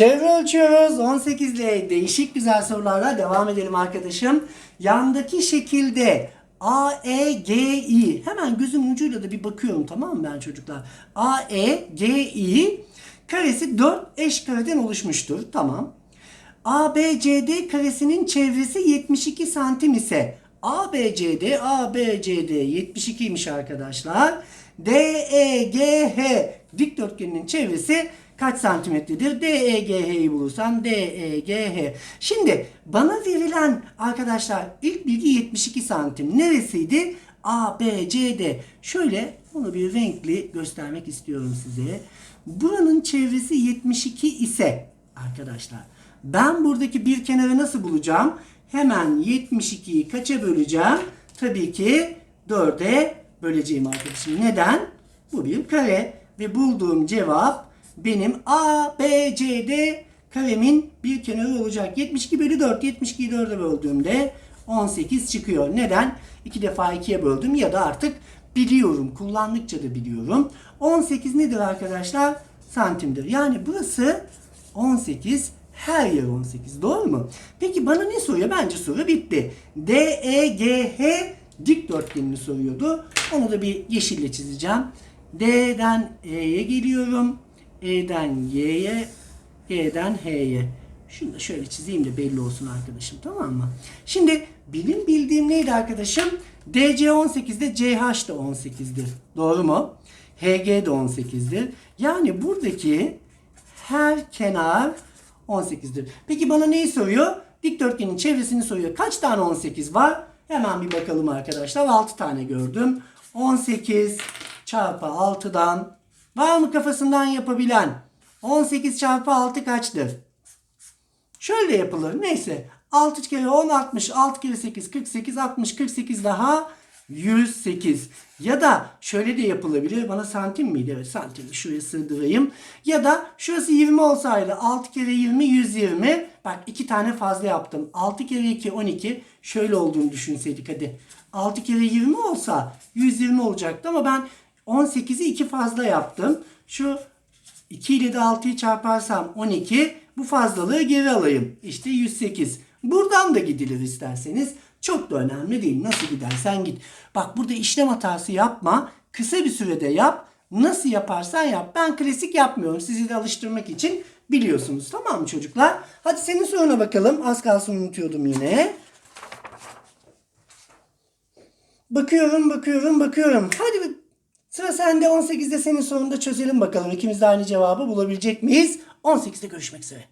Çevre ölçüyoruz. 18 ile değişik güzel sorularla devam edelim arkadaşım. Yandaki şekilde A, E, G, I. Hemen gözümün ucuyla da bir bakıyorum tamam mı ben çocuklar? A, E, G, I karesi 4 eş kareden oluşmuştur. Tamam. ABCD karesinin çevresi 72 santim ise ABCD ABCD 72'ymiş arkadaşlar. DEGH dikdörtgeninin çevresi kaç santimetredir? DEGH'yi bulursan DEGH. Şimdi bana verilen arkadaşlar ilk bilgi 72 santim. Neresiydi? ABCD. Şöyle bunu bir renkli göstermek istiyorum size. Buranın çevresi 72 ise arkadaşlar ben buradaki bir kenarı nasıl bulacağım? Hemen 72'yi kaça böleceğim? Tabii ki 4'e böleceğim arkadaşım. Neden? Bu bir kare ve bulduğum cevap benim A, B, C, D karemin bir kenarı olacak. 72 bölü 4. 72'yi 4'e böldüğümde 18 çıkıyor. Neden? 2 defa 2'ye böldüm ya da artık biliyorum. Kullandıkça da biliyorum. 18 nedir arkadaşlar? Santimdir. Yani burası 18 her yer 18. Doğru mu? Peki bana ne soruyor? Bence soru bitti. D, E, G, H dikdörtgenini soruyordu. Onu da bir yeşille çizeceğim. D'den E'ye geliyorum. E'den Y'ye, Y'den H'ye. Şunu da şöyle çizeyim de belli olsun arkadaşım tamam mı? Şimdi benim bildiğim neydi arkadaşım? DC 18'de CH da 18'dir. Doğru mu? HG de 18'dir. Yani buradaki her kenar 18'dir. Peki bana neyi soruyor? Dikdörtgenin çevresini soruyor. Kaç tane 18 var? Hemen bir bakalım arkadaşlar. 6 tane gördüm. 18 çarpı 6'dan var mı kafasından yapabilen? 18 çarpı 6 kaçtır? Şöyle yapılır. Neyse. 6 kere 10 60. 6 kere 8 48. 60 48 daha 108. Ya da şöyle de yapılabilir. Bana santim miydi? Evet santim. Şuraya sığdırayım. Ya da şurası 20 olsaydı 6 kere 20 120. Bak iki tane fazla yaptım. 6 kere 2 12. Şöyle olduğunu düşünseydik hadi. 6 kere 20 olsa 120 olacaktı ama ben 18'i 2 fazla yaptım. Şu 2 ile de 6'yı çarparsam 12. Bu fazlalığı geri alayım. İşte 108. Buradan da gidilir isterseniz. Çok da önemli değil. Nasıl gidersen git. Bak burada işlem hatası yapma. Kısa bir sürede yap. Nasıl yaparsan yap. Ben klasik yapmıyorum. Sizi de alıştırmak için biliyorsunuz. Tamam mı çocuklar? Hadi senin soruna bakalım. Az kalsın unutuyordum yine. Bakıyorum, bakıyorum, bakıyorum. Hadi Sıra sende 18'de senin sonunda çözelim bakalım. İkimiz de aynı cevabı bulabilecek miyiz? 18'de görüşmek üzere.